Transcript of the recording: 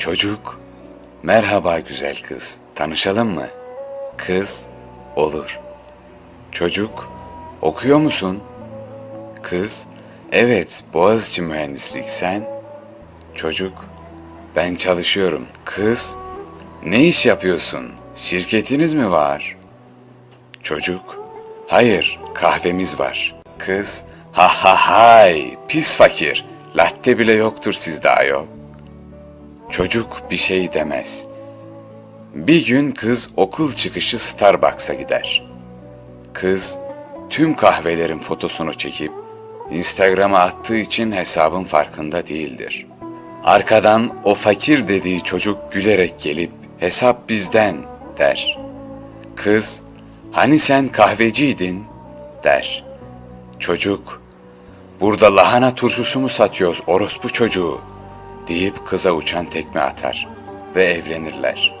Çocuk, merhaba güzel kız, tanışalım mı? Kız, olur. Çocuk, okuyor musun? Kız, evet Boğaziçi mühendislik sen? Çocuk, ben çalışıyorum. Kız, ne iş yapıyorsun? Şirketiniz mi var? Çocuk, hayır kahvemiz var. Kız, ha ha hay, pis fakir. Latte bile yoktur sizde ayol. Çocuk bir şey demez. Bir gün kız okul çıkışı Starbucks'a gider. Kız tüm kahvelerin fotosunu çekip Instagram'a attığı için hesabın farkında değildir. Arkadan o fakir dediği çocuk gülerek gelip hesap bizden der. Kız hani sen kahveciydin der. Çocuk burada lahana turşusu mu satıyoruz orospu çocuğu deyip kıza uçan tekme atar ve evlenirler.